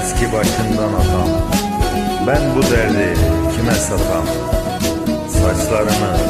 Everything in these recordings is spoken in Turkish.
Gitmez ki başından atam Ben bu derdi kime satam? Saçlarını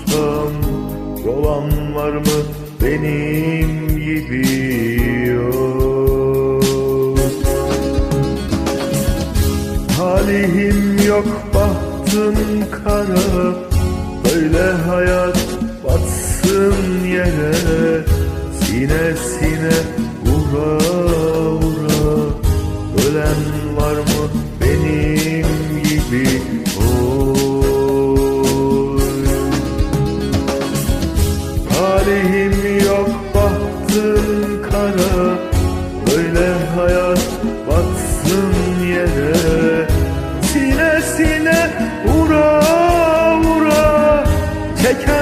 tutan Yolan var mı benim gibi yok. Talihim yok bahtım kara. Böyle hayat batsın yere. Sine sine çeker